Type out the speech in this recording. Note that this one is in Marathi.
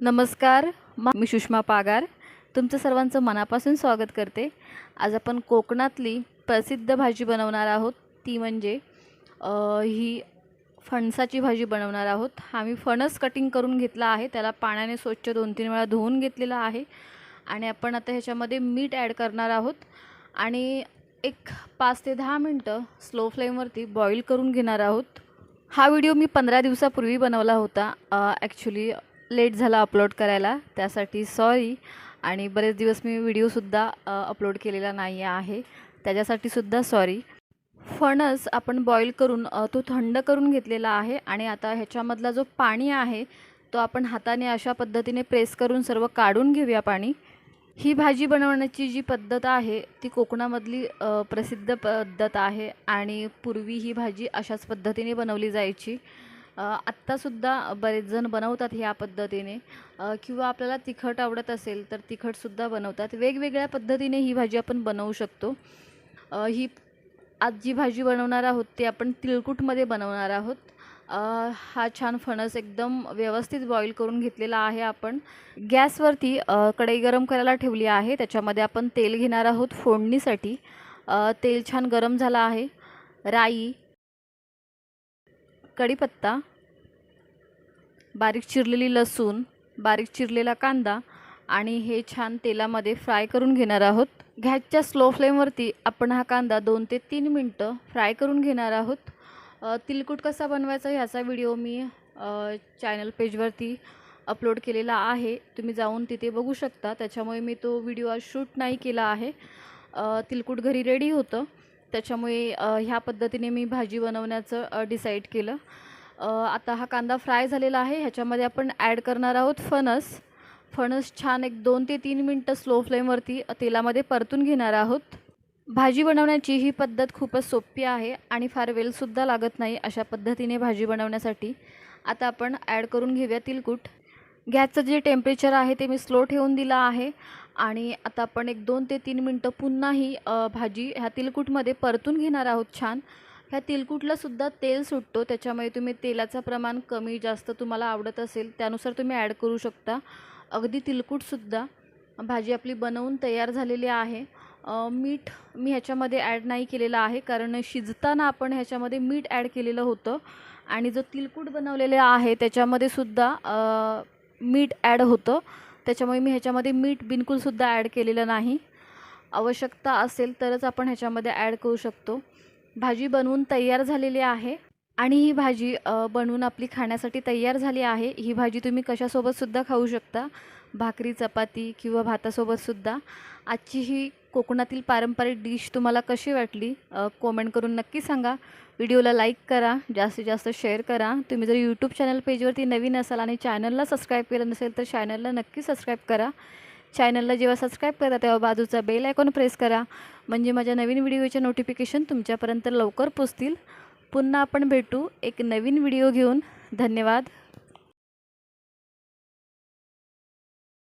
नमस्कार मी सुषमा पागार. तुमचं सर्वांचं मनापासून स्वागत करते. आज आपण कोकणातली प्रसिद्ध भाजी बनवणार आहोत. ती म्हणजे ही फणसाची भाजी बनवणार आहोत. आम्ही फणस कटिंग करून घेतला आहे. त्याला पाण्याने स्वच्छ दोन तीन वेळा धुवून घेतलेला आहे. आणि आपण आता ह्याच्यामध्ये मीठ ॲड करणार आहोत. आणि एक पाच ते दहा मिनटं स्लो फ्लेमवरती बॉईल करून घेणार आहोत. हा व्हिडिओ मी पंधरा दिवसापूर्वी बनवला होता. ॲक्च्युली लेट झाला अपलोड करायला त्यासाठी सॉरी आणि बरेच दिवस मी व्हिडिओसुद्धा अपलोड केलेला नाही आहे. त्याच्यासाठी सुद्धा सॉरी फणस आपण बॉईल करून तो थंड करून घेतलेला आहे आणि आता ह्याच्यामधला जो पाणी आहे तो आपण हाताने अशा पद्धतीने प्रेस करून सर्व काढून घेऊया पाणी. ही भाजी बनवण्याची जी पद्धत आहे ती कोकणामधली प्रसिद्ध पद्धत आहे आणि पूर्वी ही भाजी अशाच पद्धतीने बनवली जायची. आत्तासुद्धा बरेच जण बनवतात ह्या पद्धतीने. किंवा आपल्याला तिखट आवडत असेल तर तिखटसुद्धा बनवतात. वेगवेगळ्या पद्धतीने ही भाजी आपण बनवू शकतो. ही आज जी भाजी बनवणार आहोत ती आपण तिळकुटमध्ये बनवणार आहोत. हा छान फणस एकदम व्यवस्थित बॉईल करून घेतलेला आहे आपण. गॅसवरती कढई गरम करायला ठेवली आहे. त्याच्यामध्ये आपण तेल घेणार आहोत फोडणीसाठी. तेल छान गरम झालं आहे. राई कढीपत्ता बारीक चिरलेली लसूण बारीक चिरलेला कांदा आणि हे छान तेलामध्ये फ्राय करून घेणार आहोत. गॅसच्या स्लो फ्लेमवरती आपण हा कांदा दोन ते तीन मिनटं फ्राय करून घेणार आहोत. तिलकुट कसा बनवायचा ह्याचा व्हिडिओ मी चॅनल पेजवरती अपलोड केलेला आहे. तुम्ही जाऊन तिथे बघू शकता. त्याच्यामुळे मी तो व्हिडिओ शूट नाही केला आहे. तिलकुट घरी रेडी होतं. त्याच्यामुळे ह्या पद्धतीने मी भाजी बनवण्याचं डिसाईड केलं. आता हा कांदा फ्राय झालेला आहे. ह्याच्यामध्ये आपण ॲड करणार आहोत फणस. फणस छान एक दोन ते तीन मिनटं स्लो फ्लेमवरती तेलामध्ये परतून घेणार आहोत. भाजी बनवण्याची ही पद्धत खूपच सोपी आहे आणि फार वेलसुद्धा लागत नाही अशा पद्धतीने भाजी बनवण्यासाठी. आता आपण ॲड करून घेऊया तिलकूट. गॅसचं जे टेम्परेचर आहे ते मी स्लो ठेवून दिलं आहे. आणि आता आपण एक दोन ते तीन मिनटं पुन्हा ही भाजी ह्या तिलकूटमध्ये परतून घेणार आहोत छान. ह्या तिलकुटलासुद्धा तेल सुटतो त्याच्यामुळे तुम्ही तेलाचं प्रमाण कमी जास्त तुम्हाला आवडत असेल त्यानुसार तुम्ही ॲड करू शकता. अगदी तिलकुटसुद्धा भाजी आपली बनवून तयार झालेली आहे. मीठ मी ह्याच्यामध्ये ॲड नाही केलेलं आहे कारण शिजताना आपण ह्याच्यामध्ये मीठ ॲड केलेलं होतं. आणि जो तिलकुट बनवलेलं आहे त्याच्यामध्ये सुद्धा मीठ ॲड होतं. त्याच्यामुळे मी ह्याच्यामध्ये मीठ बिलकुलसुद्धा ॲड केलेलं नाही. आवश्यकता असेल तरच आपण ह्याच्यामध्ये ॲड करू शकतो. भाजी बनवून तयार झालेली आहे. आणि ही भाजी बनवून आपली खाण्यासाठी तयार झाली आहे. ही भाजी तुम्ही कशासोबतसुद्धा खाऊ शकता. भाकरी चपाती किंवा भातासोबतसुद्धा आजची ही कोकणातील पारंपरिक डिश तुम्हाला कशी वाटली कॉमेंट करून नक्की सांगा. व्हिडिओला लाईक करा जास्तीत जास्त शेअर करा. तुम्ही जर यूट्यूब चॅनल पेजवरती नवीन असाल आणि चॅनलला सबस्क्राईब केलं नसेल तर चॅनलला नक्की सबस्क्राईब करा. चॅनलला जेव्हा सबस्क्राईब करा तेव्हा बाजूचा बेल आयकॉन प्रेस करा. म्हणजे माझ्या नवीन व्हिडिओचे नोटिफिकेशन तुमच्यापर्यंत लवकर पोचतील. पुन्हा आपण भेटू एक नवीन व्हिडिओ घेऊन. धन्यवाद.